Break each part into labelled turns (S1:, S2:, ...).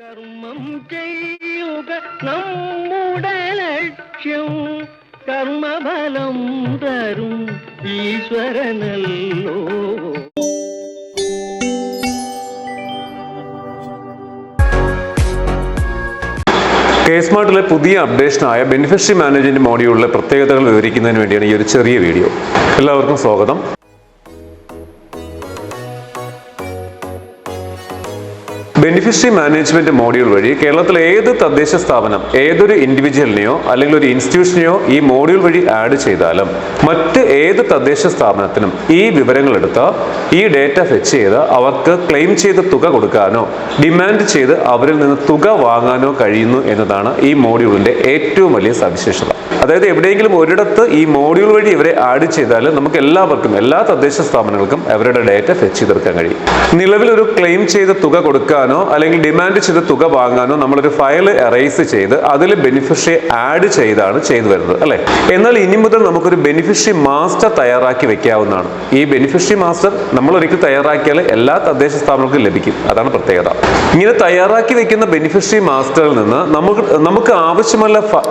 S1: കർമ്മം ചെയ്യുക നമ്മുടെ ലക്ഷ്യം. കർമ്മഫലം തരും ഈശ്വരനല്ലോ.
S2: കേസ്മാർട്ടിലെ പുതിയ അപ്ഡേഷനായ ബെനിഫിഷ്യറി മാനേജ്മെന്റ് മോഡ്യൂളിലെ പ്രത്യേകതകൾ വിവരിക്കുന്നതിന് വേണ്ടിയാണ് ഈ ഒരു ചെറിയ വീഡിയോ എല്ലാവർക്കും സ്വാഗതം. ബെനിഫിഷ്യറി മാനേജ്മെന്റ് മോഡ്യൂൾ വഴി കേരളത്തിലെ ഏത് തദ്ദേശ സ്ഥാപനം ഏതൊരു ഇൻഡിവിജ്വലിനെയോ അല്ലെങ്കിൽ ഒരു ഇൻസ്റ്റിറ്റ്യൂഷനെയോ ഈ മോഡ്യൂൾ വഴി ആഡ് ചെയ്താലും മറ്റ് ഏത് തദ്ദേശ സ്ഥാപനത്തിനും ഈ വിവരങ്ങൾ എടുത്ത് ഈ ഡേറ്റ ഫെച്ച് ചെയ്ത് അവർക്ക് ക്ലെയിം ചെയ്ത തുക കൊടുക്കാനോ ഡിമാൻഡ് ചെയ്ത് അവരിൽ നിന്ന് തുക വാങ്ങാനോ കഴിയുന്നു എന്നതാണ് ഈ മോഡ്യൂളിന്റെ ഏറ്റവും വലിയ സവിശേഷത. അതായത് എവിടെയെങ്കിലും ഒരിടത്ത് ഈ മോഡ്യൂൾ വഴി ഇവരെ ആഡ് ചെയ്താൽ നമുക്ക് എല്ലാവർക്കും എല്ലാ തദ്ദേശ സ്ഥാപനങ്ങൾക്കും അവരുടെ ഡേറ്റ ഫെച്ച് ചെയ്തെടുക്കാൻ കഴിയും. നിലവിൽ ഒരു ക്ലെയിം ചെയ്ത തുക കൊടുക്കാനോ അല്ലെങ്കിൽ ഡിമാൻഡ് ചെയ്ത തുക വാങ്ങാനോ നമ്മളൊരു ഫയൽ എറേസ് ചെയ്ത് അതിൽ ബെനിഫിഷ്യറി ആഡ് ചെയ്താണ് ചെയ്തു വരുന്നത് അല്ലെ? എന്നാൽ ഇനി മുതൽ നമുക്കൊരു ബെനിഫിഷ്യറി മാസ്റ്റർ തയ്യാറാക്കി വെക്കാവുന്നതാണ്. ഈ ബെനിഫിഷ്യറി മാസ്റ്റർ നമ്മൾ ഒരിക്കൽ തയ്യാറാക്കിയാൽ എല്ലാ തദ്ദേശ സ്ഥാപനങ്ങൾക്കും ലഭിക്കും. അതാണ് പ്രത്യേകത. ഇങ്ങനെ തയ്യാറാക്കി വെക്കുന്ന ബെനിഫിഷ്യറി മാസ്റ്ററിൽ നിന്ന് നമുക്ക് നമുക്ക് ആവശ്യമുള്ള നമുക്ക്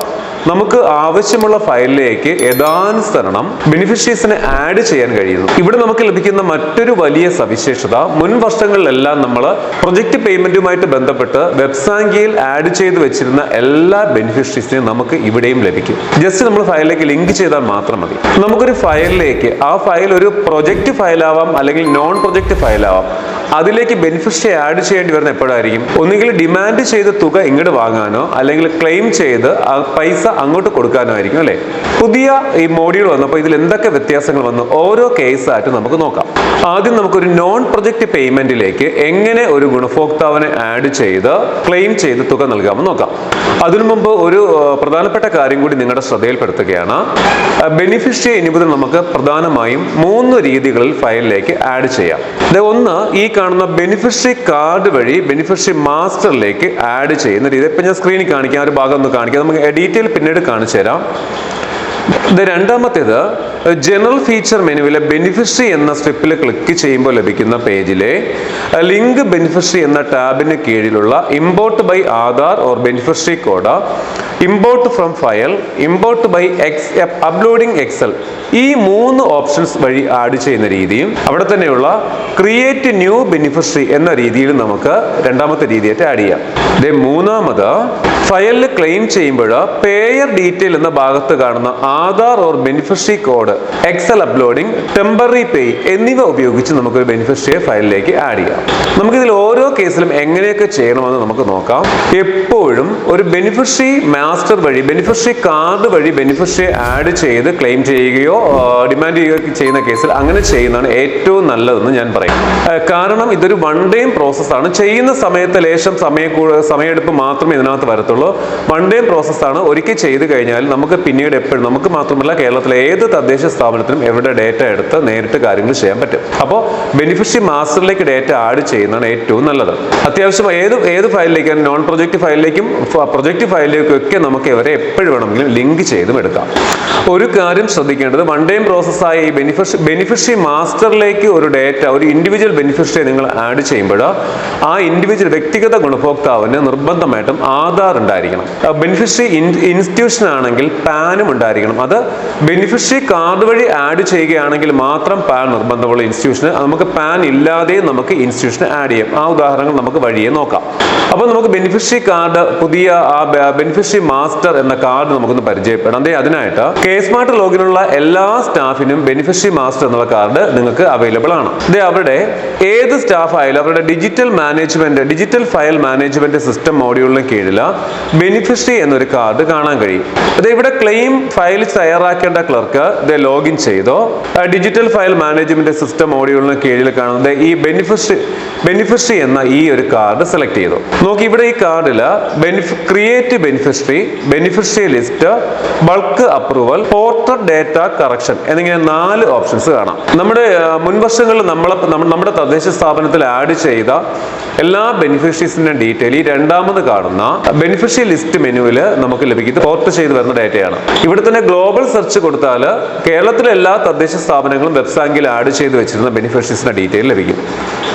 S2: നമുക്ക് ആവശ്യമുള്ള ഫയലിലേക്ക് യഥാനുസരണം ബെനിഫിഷ്യറീസിനെ ആഡ് ചെയ്യാൻ കഴിയുന്നു. ഇവിടെ നമുക്ക് ലഭിക്കുന്ന മറ്റൊരു വലിയ സവിശേഷത മുൻ വർഷങ്ങളിലെല്ലാം നമ്മൾ പ്രൊജക്ട് പേയ്മെന്റുമായിട്ട് ബന്ധപ്പെട്ട് വെബ്സാങ്കിയിൽ ആഡ് ചെയ്ത് വെച്ചിരുന്ന എല്ലാ ബെനിഫിഷ്യറീസിനെയും നമുക്ക് ഇവിടെയും ലഭിക്കും. ജസ്റ്റ് നമ്മൾ ഫയലിലേക്ക് ലിങ്ക് ചെയ്താൽ മാത്രം മതി. നമുക്കൊരു ഫയലിലേക്ക് ആ ഫയൽ ഒരു പ്രൊജക്ട് ഫയലാവാം അല്ലെങ്കിൽ നോൺ പ്രൊജക്ട് ഫയലാവാം അതിലേക്ക് ബെനിഫിഷ്യറി ആഡ് ചെയ്യേണ്ടി വരുന്ന എപ്പോഴായിരിക്കും? ഒന്നുകിൽ ഡിമാൻഡ് ചെയ്ത തുക ഇങ്ങോട്ട് വാങ്ങാനോ അല്ലെങ്കിൽ ക്ലെയിം ചെയ്ത് ആ പൈസ അങ്ങോട്ട് കൊടുക്കാനോ ആയിരിക്കും അല്ലേ? പുതിയ ഈ മോഡ്യൂൾ വന്നപ്പോൾ ഇതിൽ എന്തൊക്കെ വ്യത്യാസങ്ങൾ വന്നു? ഓരോ കേസായിട്ട് നമുക്ക് നോക്കാം. ആദ്യം നമുക്കൊരു നോൺ പ്രൊജക്ട് പേയ്മെന്റിലേക്ക് എങ്ങനെ ഒരു ഗുണഭോക്താവിനെ ആഡ് ചെയ്ത് ക്ലെയിം ചെയ്ത് തുക നൽകാമെന്ന് നോക്കാം. അതിനു മുമ്പ് ഒരു പ്രധാനപ്പെട്ട കാര്യം കൂടി നിങ്ങളുടെ ശ്രദ്ധയിൽപ്പെടുത്തുകയാണ്. ബെനിഫിഷ്യറി മുതൽ നമുക്ക് പ്രധാനമായും മൂന്ന് രീതികളിൽ ഫയലിലേക്ക് ആഡ് ചെയ്യാം. ഒന്ന് ഈ കാണുന്ന ബെനിഫിഷ്യറി കാർഡ് വഴി ബെനിഫിഷ്യറി മാസ്റ്ററിലേക്ക് ആഡ് ചെയ്യുന്ന രീതി. ഇപ്പം ഞാൻ സ്ക്രീനിൽ കാണിക്കാം ഒരു ഭാഗം ഒന്ന് കാണിക്കാം. നമുക്ക് ഡീറ്റെയിൽ പിന്നീട് കാണിച്ചു തരാം രണ്ടാമത്തേത് ജനറൽ ഫീച്ചർ മെനുവിലെ ബെനിഫിഷ്യറി എന്ന സ്ട്രിപ്പിൽ ക്ലിക്ക് ചെയ്യുമ്പോൾ ലഭിക്കുന്ന പേജിലെ ലിങ്ക് ബെനിഫിഷ്യറി എന്ന ടാബിന് കീഴിലുള്ള import by Aadhaar or beneficiary code import from file import by x uploading excel ഈ മൂന്ന് ഓപ്ഷൻസ് വഴി ആഡ് ചെയ്യുന്ന രീതിയും അവിടെ തന്നെയുള്ള ക്രിയേറ്റ് ന്യൂ ബെനിഫിഷ്യറി എന്ന രീതിയിൽ നമുക്ക് രണ്ടാമത്തെ രീതിയായിട്ട് ആഡ് ചെയ്യാം. മൂന്നാമത് ഫയലിൽ ക്ലെയിം ചെയ്യുമ്പോൾ പേയർ ഡീറ്റെയിൽ എന്ന ഭാഗത്ത് കാണുന്ന Aadhaar or beneficiary code excel uploading temporary pay എന്നിവ ഉപയോഗിച്ച് നമുക്ക് ഒരു ബെനിഫിഷ്യറിയെ ഫയലിലേക്ക് ആഡ് ചെയ്യാം. നമുക്ക് ഇതിൽ ഓരോ കേസിലും എങ്ങനെയൊക്കെ ചെയ്യണമെന്ന് നമുക്ക് നോക്കാം. എപ്പോഴും ഒരു ബെനിഫിഷ്യറി മാസ്റ്റർ വഴി ബെനിഫിഷ്യറി കാർഡ് വഴി ബെനിഫിഷ്യറി ആഡ് ചെയ്ത് ക്ലെയിം ചെയ്യുകയോ ഡിമാൻഡ് ചെയ്യുകയോ ചെയ്യുന്ന കേസിൽ അങ്ങനെ ചെയ്യുന്നതാണ് ഏറ്റവും നല്ലതെന്ന് ഞാൻ പറയും. കാരണം ഇതൊരു വൺ ഡേയും പ്രോസസ്സാണ് ചെയ്യുന്ന സമയത്ത് ലേശം സമയ സമയമെടുപ്പ് മാത്രമേ ഇതിനകത്ത് വരത്തുള്ളൂ. വൺ ഡേ പ്രോസസ്സാണ് ഒരിക്കൽ ചെയ്ത് കഴിഞ്ഞാൽ നമുക്ക് പിന്നീട് എപ്പോഴും നമുക്ക് മാത്രമല്ല കേരളത്തിലെ ഏത് തദ്ദേശ സ്ഥാപനത്തിനും എവിടെ ഡേറ്റ എടുത്ത് നേരിട്ട് കാര്യങ്ങൾ ചെയ്യാൻ പറ്റും. അപ്പോൾ ബെനിഫിഷ്യറി മാസ്റ്ററിലേക്ക് ഡേറ്റ ആഡ് ചെയ്യുന്നതാണ് ഏറ്റവും നല്ലത്. അത്യാവശ്യം ഏത് ഏത് ഫയലിലേക്കും നോൺ പ്രൊജക്ട് ഫയലിലേക്കും പ്രൊജക്ട് ഫയലിലേക്കും ഒക്കെ നമുക്ക് ഇവരെ എപ്പോഴും വേണമെങ്കിലും ലിങ്ക് ചെയ്തും എടുക്കാം. ഒരു കാര്യം ശ്രദ്ധിക്കേണ്ടത് വൺ ഡേ പ്രോസസ്സായ ഈ ബെനിഫിഷ്യറി ബെനിഫിഷ്യറി മാസ്റ്ററിലേക്ക് ഒരു ഡേറ്റ ഒരു ഇൻഡിവിജ്വൽ ബെനിഫിഷ്യറി നിങ്ങൾ ആഡ് ചെയ്യുമ്പോൾ ആ ഇൻഡിവിജ്വൽ വ്യക്തിഗത ഗുണഭോക്താവിന് നിർബന്ധമായിട്ടും ആധാർ ഉണ്ടായിരിക്കണം. ബെനിഫിഷ്യറി ഇൻസ്റ്റിറ്റ്യൂഷൻ ആണെങ്കിൽ പാനും ഉണ്ടായിരിക്കണം. അത് ബെനിഫിഷ്യറി കാർഡ് വഴി ആഡ് ചെയ്യുകയാണെങ്കിൽ മാത്രം പാൻ നിർബന്ധമുള്ള ഇൻസ്റ്റിറ്റ്യൂഷന് നമുക്ക് പാൻ ഇല്ലാതെ നമുക്ക് ഇൻസ്റ്റിറ്റ്യൂഷന് ആഡ് ചെയ്യാം. ആ ഉദാഹരണങ്ങൾ നമുക്ക് വഴിയെ നോക്കാം. അപ്പോൾ നമുക്ക് ബെനിഫിഷ്യറി കാർഡ് പുതിയ ആ ബെനിഫിഷ്യറി മാസ്റ്റർ എന്ന കാർഡ് നമുക്കൊന്ന് പരിചയപ്പെടാം. അതേ അതിനായിട്ട് കെ സ്മാർട്ട് ലോഗിനുള്ള എല്ലാ സ്റ്റാഫിനും ബെനിഫിഷ്യറി മാസ്റ്റർ എന്നുള്ള കാർഡ് നിങ്ങൾക്ക് അവൈലബിൾ ആണ്. അതെ അവരുടെ ഏത് സ്റ്റാഫ് ആയാലും അവരുടെ digital management digital file management system മോഡ്യൂളിന് കീഴിൽ ബെനിഫിഷ്യറി എന്നൊരു കാർഡ് കാണാൻ കഴിയും. അത് ഇവിടെ ക്ലെയിം ഫയൽ തയ്യാറാക്കേണ്ട ക്ലർക്ക് ഇത് ലോഗിൻ ചെയ്തോ? ഡിജിറ്റൽ ഫയൽ മാനേജ്മെന്റ് സിസ്റ്റം ഓഡിയോളിന് കീഴിൽ കാണുന്നത് ഈ ബെനിഫിഷ്യറി ബെനിഫിഷ്യറി എന്ന ഈ ഒരു കാർഡ് സെലക്ട് ചെയ്തു. നോക്കി ഇവിടെ ഈ കാർഡിൽ create beneficiary beneficiary list bulk approval porter data correction എന്നിങ്ങനെ നാല് ഓപ്ഷൻസ് കാണാം. നമ്മുടെ മുൻവർഷങ്ങളിൽ നമ്മളെ നമ്മുടെ തദ്ദേശ സ്ഥാപനത്തിൽ ആഡ് ചെയ്ത എല്ലാ ബെനിഫിഷ്യറീസിന്റെ ഡീറ്റെയിൽ ഈ രണ്ടാമത് കാണുന്ന ബെനിഫിഷ്യറി ലിസ്റ്റ് മെനുവിൽ നമുക്ക് ലഭിക്കുന്നത് പോർട്ട് ചെയ്ത് വരുന്ന ഡേറ്റയാണ് ഇവിടെ തന്നെ ഗ്ലോബൽ സെർച്ച് കൊടുത്താൽ കേരളത്തിലെ എല്ലാ തദ്ദേശ സ്ഥാപനങ്ങളും വെബ്സാങ്കിൽ ആഡ് ചെയ്ത് വെച്ചിരുന്ന ബെനിഫിഷ്യൽസിന്റെ ഡീറ്റെയിൽ ലഭിക്കും.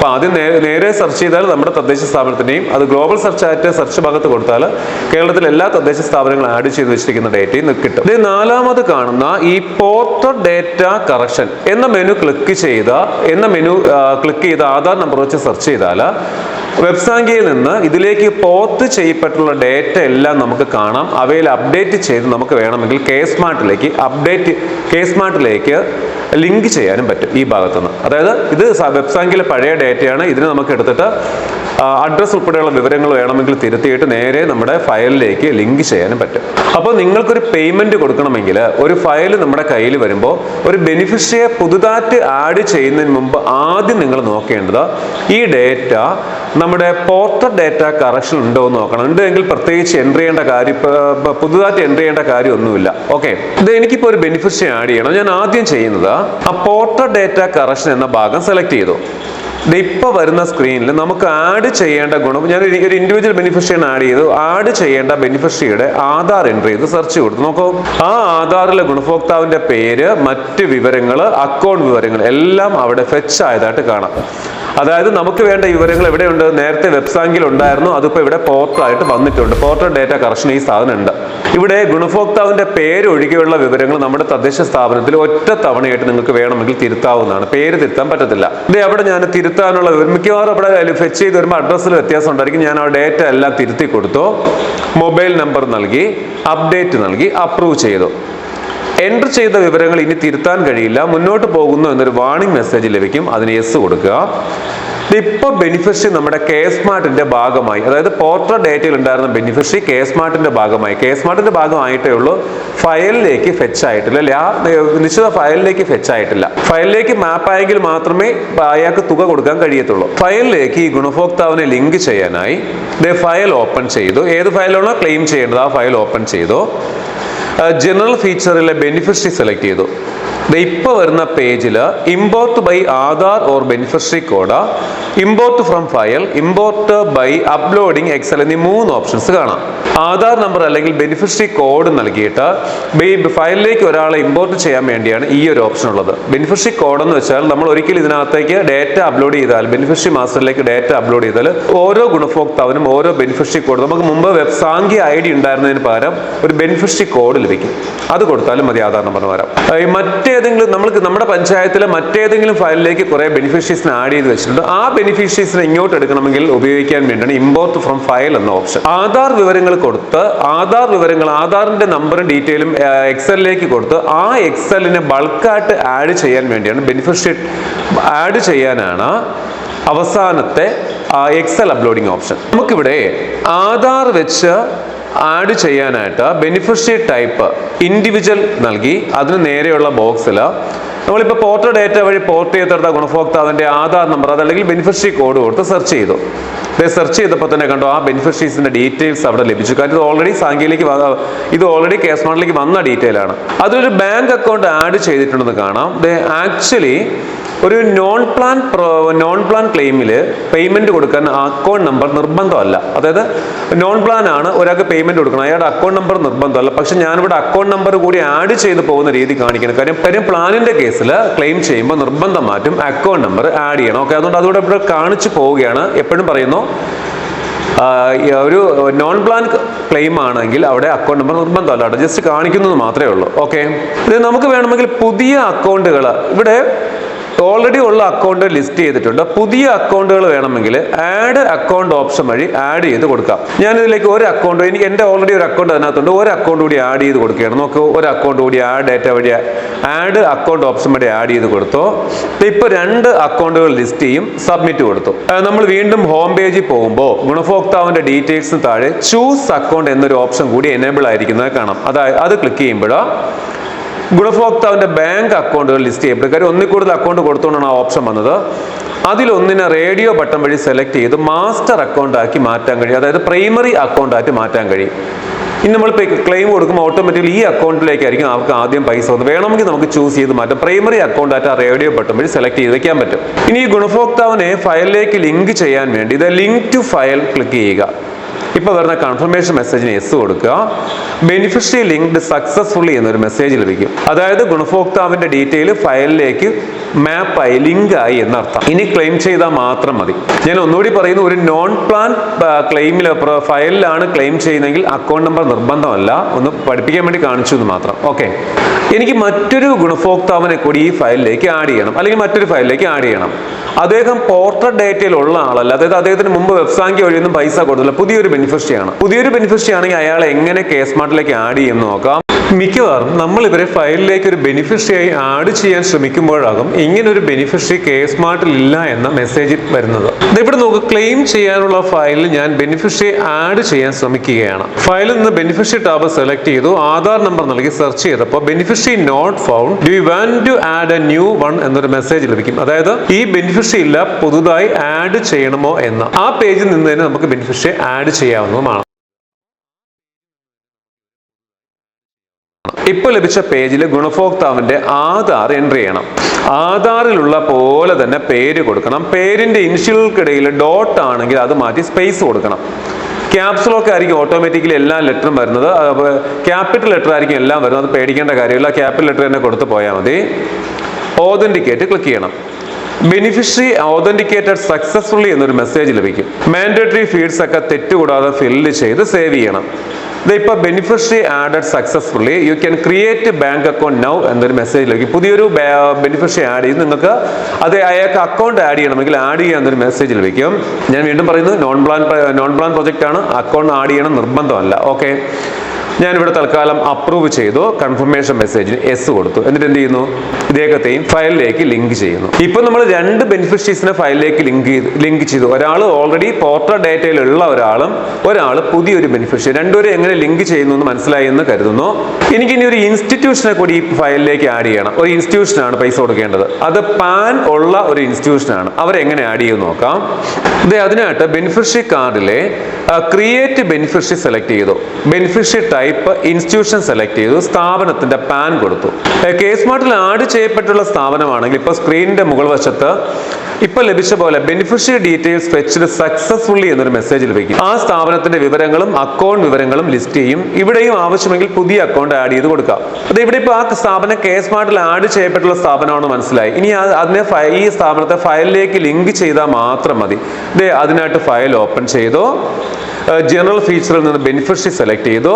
S2: അപ്പോൾ ആദ്യം നേരെ സെർച്ച് ചെയ്താൽ നമ്മുടെ തദ്ദേശ സ്ഥാപനത്തിന്റെയും അത് ഗ്ലോബൽ സെർച്ച് ആയിട്ട് സെർച്ച് ഭാഗത്ത് കൊടുത്താൽ കേരളത്തിലെ എല്ലാ തദ്ദേശ സ്ഥാപനങ്ങളും ആഡ് ചെയ്ത് വെച്ചിരിക്കുന്ന ഡേറ്റയും കിട്ടും. ഇത് നാലാമത് കാണുന്ന ഈ പോർട്ടർ ഡേറ്റ കറക്ഷൻ എന്ന മെനു ക്ലിക്ക് ചെയ്ത എന്ന മെനു ക്ലിക്ക് ചെയ്ത് ആധാർ നമ്പർ വെച്ച് സെർച്ച് ചെയ്താൽ വെബ്സാങ്കിയിൽ നിന്ന് ഇതിലേക്ക് പോർട്ട് ചെയ്യപ്പെട്ടുള്ള ഡേറ്റ എല്ലാം നമുക്ക് കാണാം. അവയിൽ അപ്ഡേറ്റ് ചെയ്ത് നമുക്ക് വേണമെങ്കിൽ കെ സ്മാർട്ടിലേക്ക് അപ്ഡേറ്റ് കെ സ്മാർട്ടിലേക്ക് ലിങ്ക് ചെയ്യാനും പറ്റും ഈ ഭാഗത്തുനിന്ന്. അതായത് ഇത് വെബ്സാങ്കിലെ പഴയ ഡേറ്റയാണ് ഇതിന് നമുക്ക് എടുത്തിട്ട് അഡ്രസ് ഉൾപ്പെടെയുള്ള വിവരങ്ങൾ വേണമെങ്കിൽ തിരുത്തിയിട്ട് നേരെ നമ്മുടെ ഫയലിലേക്ക് ലിങ്ക് ചെയ്യാനും പറ്റും. അപ്പോൾ നിങ്ങൾക്കൊരു പേയ്മെന്റ് കൊടുക്കണമെങ്കിൽ ഒരു ഫയൽ നമ്മുടെ കയ്യിൽ വരുമ്പോൾ ഒരു ബെനിഫിഷ്യറിയെ പുതുതായിട്ട് ആഡ് ചെയ്യുന്നതിന് മുമ്പ് ആദ്യം നിങ്ങൾ നോക്കേണ്ടത് ഈ ഡേറ്റ നമ്മുടെ പോർട്ടർ ഡേറ്റ കറക്ഷൻ ഉണ്ടോ എന്ന് നോക്കണം. ഉണ്ടെങ്കിൽ പ്രത്യേകിച്ച് എന്റർ ചെയ്യേണ്ട കാര്യം പുതുതായിട്ട് എന്റർ ചെയ്യേണ്ട കാര്യമൊന്നുമില്ല ഓക്കെ ഇത് എനിക്കിപ്പോൾ ഒരു ബെനിഫിഷ്യറി ആഡ് ചെയ്യണം. ഞാൻ ആദ്യം ചെയ്യുന്നത് ആ പോർട്ടർ ഡേറ്റ കറക്ഷൻ എന്ന ഭാഗം സെലക്ട് ചെയ്തു. ഇത് ഇപ്പൊ വരുന്ന സ്ക്രീനിൽ നമുക്ക് ആഡ് ചെയ്യേണ്ട ഗുണം ഞാൻ ഒരു ഇൻഡിവിജ്വൽ ബെനിഫിഷ്യറിനെ ആഡ് ചെയ്തു. ആഡ് ചെയ്യേണ്ട ബെനിഫിഷ്യറിയുടെ ആധാർ എൻട്രി ചെയ്ത് സെർച്ച് കൊടുത്തു. നോക്കൂ. ആ ആധാറിലെ ഗുണഭോക്താവിന്റെ പേര് മറ്റ് വിവരങ്ങൾ അക്കൗണ്ട് വിവരങ്ങൾ എല്ലാം അവിടെ ഫെച്ച് ആയതായിട്ട് കാണാം. അതായത് നമുക്ക് വേണ്ട വിവരങ്ങൾ എവിടെയുണ്ട്? നേരത്തെ വെബ്സാങ്കിൽ ഉണ്ടായിരുന്നു. അതിപ്പോൾ ഇവിടെ പോർട്ടറായിട്ട് വന്നിട്ടുണ്ട്. പോർട്ടർ ഡേറ്റ കറക്ഷൻ ഈ സാധനം ഉണ്ട്. ഇവിടെ ഗുണഭോക്താവിന്റെ പേര് ഒഴികെയുള്ള വിവരങ്ങൾ നമ്മുടെ തദ്ദേശ സ്ഥാപനത്തിൽ ഒറ്റ തവണയായിട്ട് നിങ്ങൾക്ക് വേണമെങ്കിൽ തിരുത്താവുന്നതാണ്. പേര് തിരുത്താൻ പറ്റത്തില്ല. ഇത് അവിടെ ഞാൻ തിരുത്താനുള്ള മിക്കവാറും അവിടെ ഫെച്ച് ചെയ്ത് വരുമ്പോൾ അഡ്രസ്സിൽ വ്യത്യാസം ഉണ്ടായിരിക്കും. ഞാൻ ആ ഡേറ്റ എല്ലാം തിരുത്തി കൊടുത്തു. മൊബൈൽ നമ്പർ നൽകി അപ്ഡേറ്റ് നൽകി അപ്രൂവ് ചെയ്തു. എന്റർ ചെയ്ത വിവരങ്ങൾ ഇനി തിരുത്താൻ കഴിയില്ല. മുന്നോട്ട് പോകുന്നു എന്നൊരു വാണിംഗ് മെസ്സേജ് ലഭിക്കും. അതിന് എസ് കൊടുക്കുക. ഇപ്പൊ ബെനിഫിഷ്യറി നമ്മുടെ കെ സ്മാർട്ടിന്റെ ഭാഗമായി അതായത് പോർട്ടർ ഡേറ്റയിൽ ഉണ്ടായിരുന്ന ബെനിഫിഷ്യറി കെ സ്മാർട്ടിന്റെ ഭാഗമായി. കെ സ്മാർട്ടിന്റെ ഭാഗമായിട്ടേ ഉള്ളൂ ഫയലിലേക്ക് ഫെച്ച് ആയിട്ടില്ല ആ നിശ്ചിത ഫയലിലേക്ക് ഫെച്ച് ആയിട്ടില്ല. ഫയലിലേക്ക് മാപ്പ് ആയെങ്കിൽ മാത്രമേ അയാൾക്ക് തുക കൊടുക്കാൻ കഴിയത്തുള്ളൂ. ഫയലിലേക്ക് ഈ ഗുണഭോക്താവിനെ ലിങ്ക് ചെയ്യാനായി ഫയൽ ഓപ്പൺ ചെയ്തു. ഏത് ഫയലാണോ ക്ലെയിം ചെയ്യേണ്ടത് ആ ഫയൽ ഓപ്പൺ ചെയ്തു. ജനറൽ ഫീച്ചറിലെ ബെനിഫിഷ്യറി സെലക്ട് ചെയ്തു. ഇപ്പോൾ വരുന്ന പേജിൽ import by Aadhaar or beneficiary code import from file import by uploading excel എന്നീ മൂന്ന് ഓപ്ഷൻസ് കാണാം. ആധാർ നമ്പർ അല്ലെങ്കിൽ ബെനിഫിഷ്യറി കോഡ് നൽകിയിട്ട് ഫയലിലേക്ക് ഒരാളെ ഇമ്പോർട്ട് ചെയ്യാൻ വേണ്ടിയാണ് ഈ ഒരു ഓപ്ഷൻ ഉള്ളത്. ബെനിഫിഷ്യറി കോഡ് എന്ന് വെച്ചാൽ നമ്മൾ ഒരിക്കലും ഇതിനകത്തേക്ക് ഡേറ്റ അപ്ലോഡ് ചെയ്താൽ ബെനിഫിഷ്യറി മാസ്റ്ററിലേക്ക് ഡേറ്റ അപ്ലോഡ് ചെയ്താൽ ഓരോ ഗുണഭോക്താവിനും ഓരോ ബെനിഫിഷ്യറി കോഡ് നമുക്ക് മുമ്പ് വെബ് സാങ്കി ഐ ഡി ഉണ്ടായിരുന്നതിന് പകരം ഒരു ബെനിഫിഷ്യറി കോഡ് ലഭിക്കും. അത് കൊടുത്താലും മതി ആധാർ നമ്പർ ആ, ഈ മറ്റേതെങ്കിലും നമ്മൾക്ക് നമ്മുടെ പഞ്ചായത്തിലെ മറ്റേതെങ്കിലും ഫയലിലേക്ക് കുറെ ബെനിഫിഷ്യറീസിനെ ആഡ് ചെയ്ത് വെച്ചിട്ടുണ്ട്. ആ ബെനിഫിഷ്യറീസിനെ ഇങ്ങോട്ട് എടുക്കണമെങ്കിൽ ഉപയോഗിക്കാൻ വേണ്ടിയാണ് ഇമ്പോർട്ട് ഫ്രം ഫയൽ എന്ന ഓപ്ഷൻ ആധാർ വിവരങ്ങൾ കൊടുത്ത് ആധാർ വിവരങ്ങൾ ആധാറിന്റെ നമ്പറും ഡീറ്റെയിലും എക്സലിലേക്ക് കൊടുത്ത് ആ എക്സലിനെ ബൾക്കായിട്ട് ആഡ് ചെയ്യാൻ വേണ്ടിയാണ് ബെനിഫിഷ്യറി ആഡ് ചെയ്യാനാണ് അവസാനത്തെ എക്സൽ അപ്ലോഡിംഗ് ഓപ്ഷൻ നമുക്കിവിടെ ആധാർ വെച്ച് ആഡ് ചെയ്യാനായിട്ട് ബെനിഫിഷ്യറി ടൈപ്പ് ഇൻഡിവിജ്വൽ നൽകി അതിന് നേരെയുള്ള ബോക്സിൽ നമ്മളിപ്പോൾ പോർട്ടർ ഡേറ്റ വഴി പോർട്ട് ചെയ്തെടുത്ത ഗുണഭോക്താവിന്റെ ആധാർ നമ്പർ അതല്ലെങ്കിൽ ബെനിഫിഷ്യറി കോഡ് കൊടുത്ത് സെർച്ച് ചെയ്തു. സെർച്ച് ചെയ്തപ്പോൾ തന്നെ കണ്ടു ആ ബെനിഫിഷ്യറീസിന്റെ ഡീറ്റെയിൽസ് അവിടെ ലഭിച്ചു. കാരണം ഇത് ഓൾറെഡി സാങ്കേതിക ഇത് ഓൾറെഡി കേസ് മോഡലിലേക്ക് വന്ന ഡീറ്റെയിൽ ആണ്. അതിലൊരു ബാങ്ക് അക്കൗണ്ട് ആഡ് ചെയ്തിട്ടുണ്ടെന്ന് കാണാം. ആക്ച്വലി ഒരു നോൺ പ്ലാൻ നോൺ പ്ലാൻ ക്ലെയിമിൽ പേയ്മെന്റ് കൊടുക്കാൻ അക്കൗണ്ട് നമ്പർ നിർബന്ധമല്ല. അതായത് നോൺ പ്ലാൻ ആണ് ഒരാൾക്ക് പേയ്മെന്റ് കൊടുക്കണം. അയാളുടെ അക്കൗണ്ട് നമ്പർ നിർബന്ധമല്ല. പക്ഷെ ഞാനിവിടെ അക്കൗണ്ട് നമ്പർ കൂടി ആഡ് ചെയ്ത് പോകുന്ന രീതി കാണിക്കണം കാര്യം കാര്യം പ്ലാനിന്റെ കേസിൽ ക്ലെയിം ചെയ്യുമ്പോൾ നിർബന്ധം മാറ്റും അക്കൗണ്ട് നമ്പർ ആഡ് ചെയ്യണം. ഓക്കെ അതുകൊണ്ട് അതുകൂടെ ഇവിടെ കാണിച്ചു പോവുകയാണ്. എപ്പോഴും പറയുന്നു ഒരു നോൺ പ്ലാൻ ക്ലെയിം ആണെങ്കിൽ അവിടെ അക്കൗണ്ട് നമ്പർ നിർബന്ധമല്ല. ജസ്റ്റ് കാണിക്കുന്നത് മാത്രമേ ഉള്ളൂ. ഓക്കെ ഇത് നമുക്ക് വേണമെങ്കിൽ പുതിയ അക്കൗണ്ടുകൾ ഇവിടെ ഓൾറെഡി ഉള്ള അക്കൗണ്ട് ലിസ്റ്റ് ചെയ്തിട്ടുണ്ട്. പുതിയ അക്കൗണ്ടുകൾ വേണമെങ്കിൽ ആഡ് അക്കൗണ്ട് ഓപ്ഷൻ വഴി ആഡ് ചെയ്ത് കൊടുക്കാം. ഞാൻ ഇതിലേക്ക് ഒരു അക്കൗണ്ട് എനിക്ക് എന്റെ ഓൾറെഡി ഒരു അക്കൗണ്ട് അതിനകത്തുണ്ട്. ഒരു അക്കൗണ്ട് കൂടി ആഡ് ചെയ്ത് കൊടുക്കുകയാണ്. നമുക്ക് ഒരു അക്കൗണ്ട് കൂടി ആഡ് ഡേറ്റ വഴി ആഡ് അക്കൗണ്ട് ഓപ്ഷൻ വഴി ആഡ് ചെയ്ത് കൊടുത്തു. ഇപ്പൊ രണ്ട് അക്കൗണ്ടുകൾ ലിസ്റ്റ് ചെയ്യും സബ്മിറ്റ് കൊടുത്തു. നമ്മൾ വീണ്ടും ഹോം പേജിൽ പോകുമ്പോൾ ഗുണഭോക്താവിന്റെ ഡീറ്റെയിൽസിന് താഴെ ചൂസ് അക്കൗണ്ട് എന്നൊരു ഓപ്ഷൻ കൂടി എനേബിൾ ആയിരിക്കുന്നത് കാണാം. അതായത് അത് ക്ലിക്ക് ചെയ്യുമ്പോൾ ഗുണഭോക്താവിന്റെ ബാങ്ക് അക്കൗണ്ടുകൾ ലിസ്റ്റ് ചെയ്യപ്പെടും കാര്യം ഒന്നിൽ കൂടുതൽ അക്കൗണ്ട് കൊടുത്തുകൊണ്ടാണ് ആ ഓപ്ഷൻ വന്നത്. അതിലൊന്നിനെ റേഡിയോ ബട്ടൺ വഴി സെലക്ട് ചെയ്ത് മാസ്റ്റർ അക്കൗണ്ട് ആക്കി മാറ്റാൻ കഴിയും. അതായത് പ്രൈമറി അക്കൗണ്ട് ആക്കി മാറ്റാൻ കഴിയും. ഇനി നമ്മൾ ക്ലെയിം കൊടുക്കുമ്പോൾ ഓട്ടോമാറ്റിക്കലി ഈ അക്കൗണ്ടിലേക്കായിരിക്കും അവർക്ക് ആദ്യം പൈസ വന്നത്. വേണമെങ്കിൽ നമുക്ക് ചൂസ് ചെയ്ത് മാറ്റാം. പ്രൈമറി അക്കൗണ്ട് ആയിട്ട് ആ റേഡിയോ ബട്ടൺ വഴി സെലക്ട് ചെയ്ത് വെക്കാൻ പറ്റും. ഇനി ഈ ഗുണഭോക്താവിനെ ഫയലിലേക്ക് ലിങ്ക് ചെയ്യാൻ വേണ്ടി ഇത് ലിങ്ക് ടു ഫയൽ ക്ലിക്ക് ചെയ്യുക. ഇപ്പോൾ വരുന്ന കൺഫർമേഷൻ മെസ്സേജിന് എസ് കൊടുക്കുക. ബെനിഫിഷ്യറി ലിങ്ക്ഡ് സക്സസ്ഫുള്ളി എന്നൊരു മെസ്സേജ് ലഭിക്കും. അതായത് ഗുണഭോക്താവിന്റെ ഡീറ്റെയിൽ ഫയലിലേക്ക് മാപ്പ് ആയി ലിങ്ക് ആയി എന്നർത്ഥം. ഇനി ക്ലെയിം ചെയ്താൽ മാത്രം മതി. ഞാൻ ഒന്നുകൂടി പറയുന്നു ഒരു നോൺ പ്ലാൻ ക്ലെയിമിൽ ഫയലിലാണ് ക്ലെയിം ചെയ്യുന്നതെങ്കിൽ അക്കൗണ്ട് നമ്പർ നിർബന്ധമല്ല. ഒന്ന് പഠിപ്പിക്കാൻ വേണ്ടി കാണിച്ചു എന്ന് മാത്രം. ഓക്കെ എനിക്ക് മറ്റൊരു ഗുണഭോക്താവിനെ കൂടി ഈ ഫയലിലേക്ക് ആഡ് ചെയ്യണം. അല്ലെങ്കിൽ മറ്റൊരു ഫയലിലേക്ക് ആഡ് ചെയ്യണം. അദ്ദേഹം പോർട്ടർ ഡേറ്റയിൽ ഉള്ള ആളല്ല. അതായത് അദ്ദേഹത്തിന് മുമ്പ് വെബ്സാങ്കി വഴിയൊന്നും പൈസ കൊടുത്തില്ല. പുതിയൊരു ബെനിഫിഷ്യറി ആണ് പുതിയൊരു ബെനിഫിഷ്യറി ആണെങ്കിൽ അയാൾ എങ്ങനെ കെ സ്മാർട്ടിലേക്ക് ആഡ് ചെയ്യുമെന്ന് നോക്കാം. മിക്കവാറും നമ്മൾ ഇവരെ ഫയലിലേക്ക് ഒരു ബെനിഫിഷ്യറിയായി ആഡ് ചെയ്യാൻ ശ്രമിക്കുമ്പോഴാകും ഇങ്ങനെ ഒരു ബെനിഫിഷ്യറി കെ സ്മാർട്ടിൽ ഇല്ല എന്ന മെസ്സേജ് വരുന്നത്. ഇവിടെ നോക്ക് ക്ലെയിം ചെയ്യാനുള്ള ഫയലിൽ ഞാൻ ബെനിഫിഷ്യറി ആഡ് ചെയ്യാൻ ശ്രമിക്കുകയാണ്. ഫയലിൽ നിന്ന് ബെനിഫിഷ്യറി ടാബ് സെലക്ട് ചെയ്തു ആധാർ നമ്പർ നൽകി സെർച്ച് ചെയ്തപ്പോൾ beneficiary not found do you want to add a new one എന്നൊരു മെസ്സേജ് ലഭിക്കും. അതായത് ഈ ബെനിഫിഷ്യറി ഇല്ല പുതുതായി ആഡ് ചെയ്യണമോ എന്ന്. ആ പേജിൽ നിന്ന് തന്നെ നമുക്ക് ബെനിഫിഷ്യറി ആഡ് ചെയ്യാവുന്നതുമാണ്. ഇപ്പൊ ലഭിച്ച പേജിൽ ഗുണഭോക്താവിന്റെ ആധാർ എൻട്രി ചെയ്യണം. ആധാറിലുള്ള പോലെ തന്നെ പേര് കൊടുക്കണം. പേരിന്റെ ഇനിഷ്യലുകൾക്കിടയിൽ ഡോട്ട് ആണെങ്കിൽ അത് മാറ്റി സ്പേസ് കൊടുക്കണം. ക്യാപ്സുലൊക്കെ ആയിരിക്കും ഓട്ടോമാറ്റിക്കലി എല്ലാ ലെറ്ററും വരുന്നത്. ക്യാപിറ്റൽ ലെറ്റർ ആയിരിക്കും എല്ലാം വരുന്നത്. അത് പേടിക്കേണ്ട കാര്യമില്ല. ക്യാപിറ്റൽ ലെറ്റർ തന്നെ കൊടുത്തു പോയാൽ മതി. ഓതന്റിക്കേറ്റ് ക്ലിക്ക് ചെയ്യണം. ബെനിഫിഷ്യറി ഓതന്റിക്കേറ്റഡ് സക്സസ്ഫുള്ളി എന്നൊരു മെസ്സേജ് ലഭിക്കും. മാൻഡേറ്ററി ഫീൽഡ്സ് ഒക്കെ തെറ്റുകൂടാതെ ഫില്ല് ചെയ്ത് സേവ് ചെയ്യണം. ഇത് ഇപ്പോൾ beneficiary added successfully you can create bank account now എന്നൊരു മെസ്സേജ് ലഭിക്കും പുതിയൊരു ബെനിഫിഷ്യറി ആഡ് ചെയ്ത് നിങ്ങൾക്ക് അത് അയാൾക്ക് അക്കൗണ്ട് ആഡ് ചെയ്യണമെങ്കിൽ ആഡ് ചെയ്യാൻ എന്നൊരു മെസ്സേജ് ലഭിക്കും ഞാൻ വീണ്ടും പറയുന്നത് non plan non plan project ആണ്. അക്കൗണ്ട് ആഡ് ചെയ്യണം നിർബന്ധമല്ല. ഓക്കെ ഞാനിവിടെ തൽക്കാലം അപ്രൂവ് ചെയ്തു. കൺഫർമേഷൻ മെസ്സേജിന് എസ് കൊടുത്തു. എന്നിട്ട് എന്ത് ചെയ്യുന്നു? ഇദ്ദേഹത്തെയും ഫയലിലേക്ക് ലിങ്ക് ചെയ്യുന്നു. ഇപ്പൊ നമ്മൾ രണ്ട് ബെനിഫിഷ്യറീസിനെ ഫയലിലേക്ക് ലിങ്ക് ലിങ്ക് ചെയ്തു ഒരാൾ ഓൾറെഡി പോർട്ടൽ ഡേറ്റയിലുള്ള ഒരാളും ഒരാൾ പുതിയൊരു ബെനിഫിഷ്യറി രണ്ടുപേരും എങ്ങനെ ലിങ്ക് ചെയ്യുന്നു എന്ന് മനസ്സിലായി എന്ന് കരുതുന്നു. എനിക്ക് ഇനി ഒരു ഇൻസ്റ്റിറ്റ്യൂഷനെ കൂടി ഈ ഫയലിലേക്ക് ആഡ് ചെയ്യണം. ഒരു ഇൻസ്റ്റിറ്റ്യൂഷനാണ് പൈസ കൊടുക്കേണ്ടത്. അത് പാൻ ഉള്ള ഒരു ഇൻസ്റ്റിറ്റ്യൂഷനാണ് അവരെങ്ങനെ ആഡ് ചെയ്യുമെന്ന് നോക്കാം. ഇത് അതിനായിട്ട് ബെനിഫിഷ്യറി കാർഡിലെ ക്രിയേറ്റ് ബെനിഫിഷ്യറി സെലക്ട് ചെയ്തു. ബെനിഫിഷ്യറി ടൈപ്പ് ഇൻസ്റ്റിറ്റ്യൂഷൻ സെലക്ട് ചെയ്തു സ്ഥാപനത്തിന്റെ പാൻ കൊടുത്തു. കേസ് മാർട്ടിൽ ആഡ് ചെയ്യപ്പെട്ടുള്ള സ്ഥാപനമാണെങ്കിൽ ഇപ്പോൾ സ്ക്രീനിന്റെ മുകൾ വശത്ത് ഇപ്പൊ ലഭിച്ച പോലെ ബെനിഫിഷ്യറി ഡീറ്റെയിൽസ് വെച്ചിട്ട് സക്സസ്ഫുള്ളി എന്നൊരു മെസ്സേജ് ലഭിക്കും. ആ സ്ഥാപനത്തിന്റെ വിവരങ്ങളും അക്കൗണ്ട് വിവരങ്ങളും ലിസ്റ്റ് ചെയ്യും. ഇവിടെയും ആവശ്യമെങ്കിൽ പുതിയ അക്കൗണ്ട് ആഡ് ചെയ്ത് കൊടുക്കാം. അത് ഇവിടെ ഇപ്പോൾ ആ സ്ഥാപനം കെ സ്മാർട്ടിൽ ആഡ് ചെയ്യപ്പെട്ടുള്ള സ്ഥാപനമാണെന്ന് മനസ്സിലായി. ഇനി അതിനെ ഈ സ്ഥാപനത്തെ ഫയലിലേക്ക് ലിങ്ക് ചെയ്താൽ മാത്രം മതി. ദേ അതിനായിട്ട് ഫയൽ ഓപ്പൺ ചെയ്തോ ജനറൽ ഫീച്ചറിൽ നിന്ന് ബെനിഫിഷ്യറി സെലക്ട് ചെയ്തു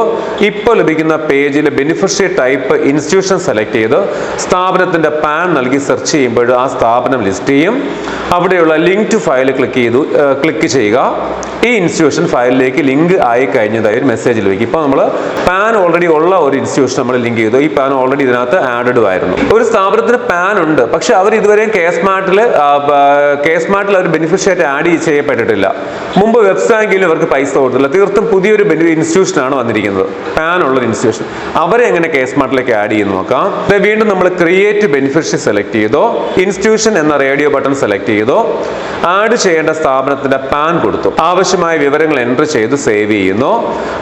S2: ഇപ്പോൾ ലഭിക്കുന്ന പേജിൽ ബെനിഫിഷ്യറി ടൈപ്പ് ഇൻസ്റ്റിറ്റ്യൂഷൻ സെലക്ട് ചെയ്ത് സ്ഥാപനത്തിന്റെ പാൻ നൽകി സെർച്ച് ചെയ്യുമ്പോൾ ആ സ്ഥാപനം ലിസ്റ്റ് ചെയ്യും. അവിടെയുള്ള ലിങ്ക് ടു ഫയൽ ക്ലിക്ക് ചെയ്തു ക്ലിക്ക് ചെയ്യുക. ഈ ഇൻസ്റ്റിറ്റ്യൂഷൻ ഫയലിലേക്ക് ലിങ്ക് ആയി കഴിഞ്ഞതായി ഒരു മെസ്സേജ് ലഭിക്കും ഇപ്പോൾ നമ്മൾ പാൻ ഓൾറെഡി ഉള്ള ഒരു ഇൻസ്റ്റിറ്റ്യൂഷൻ നമ്മൾ ലിങ്ക് ചെയ്തു. ഈ പാൻ ഓൾറെഡി ഇതിനകത്ത് ആഡഡ് ആയിരുന്നു. ഒരു സ്ഥാപനത്തിന് പാൻ ഉണ്ട്. പക്ഷെ അവർ ഇതുവരെയും കേസ് മാർട്ടിൽ കേസ് മാർട്ടിൽ അവർ ബെനിഫിഷ്യറി ആഡ് ചെയ്യപ്പെട്ടിട്ടില്ല. മുമ്പ് വെബ്സാങ്കിലും അവർക്ക് പൈസ കൊടുത്തില്ല. തീർത്തും പുതിയൊരു ഇൻസ്റ്റിറ്റ്യൂഷൻ ആണ് വന്നിരിക്കുന്നത്. പാൻ ഉള്ള ഒരു ഇൻസ്റ്റിറ്റ്യൂഷൻ അവരെ എങ്ങനെ കേസ് മാർട്ടിലേക്ക് ആഡ് ചെയ്ത് നോക്കാം? വീണ്ടും നമ്മൾ ക്രിയേറ്റ് ബെനിഫിഷ്യറി സെലക്ട് ചെയ്തോ. ഇൻസ്റ്റിറ്റ്യൂഷൻ എന്ന റേഡിയോ ബട്ടൺ സെലക്ട് ചെയ്തോ. ആഡ് ചെയ്യേണ്ട സ്ഥാപനത്തിന്റെ പാൻ കൊടുത്തു. ആവശ്യമായ വിവരങ്ങൾ എൻട്രി ചെയ്ത് സേവ് ചെയ്യുന്നു.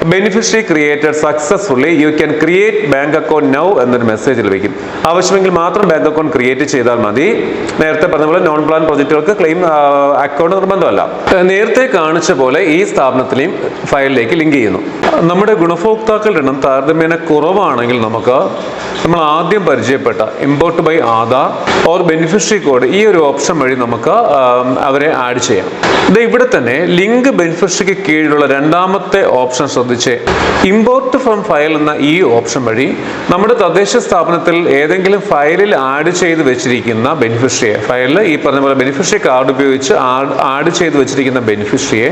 S2: Beneficiary created successfully. You can create bank account now എന്നൊരു മെസ്സേജ് ലഭിക്കും. ആവശ്യമെങ്കിൽ മാത്രം ബാങ്ക് അക്കൗണ്ട് ക്രിയേറ്റ് ചെയ്താൽ മതി. നേരത്തെ പറഞ്ഞ പോലെ നോൺ പ്ലാൻ പ്രോജക്റ്റുകൾക്ക് ക്ലെയിം അക്കൗണ്ട് നിർബന്ധമല്ല. നേരത്തെ കാണിച്ച പോലെ ഈ സ്ഥാപനത്തിലെയും ഫയലിലേക്ക് ലിങ്ക് ചെയ്യുന്നു. നമ്മുടെ ഗുണഭോക്താക്കളുടെ എണ്ണം താരതമ്യേന കുറവാണെങ്കിൽ നമുക്ക് നമ്മൾ ആദ്യം പരിചയപ്പെട്ട import by Aadhaar or beneficiary code ഈ ഒരു ഓപ്ഷൻ വഴി നമുക്ക് ആം, അവരെ ആഡ് ചെയ്യാം. ഇത് ഇവിടെ തന്നെ ലിങ്ക് ബെനിഫിഷ്യറിക്ക് കീഴിലുള്ള രണ്ടാമത്തെ ഓപ്ഷൻ ശ്രദ്ധിച്ച്. ഇമ്പോർട്ട് ഫ്രം ഫയൽ എന്ന ഈ ഓപ്ഷൻ വഴി നമ്മുടെ തദ്ദേശ സ്ഥാപനത്തിൽ ഏതെങ്കിലും ഫയലിൽ ആഡ് ചെയ്ത് വെച്ചിരിക്കുന്ന ബെനിഫിഷ്യറിയെ ഫയലിൽ ഈ പറഞ്ഞ പോലെ ബെനിഫിഷ്യറി കാർഡ് ഉപയോഗിച്ച് ആഡ് ചെയ്ത് വെച്ചിരിക്കുന്ന ബെനിഫിഷ്യറിയെ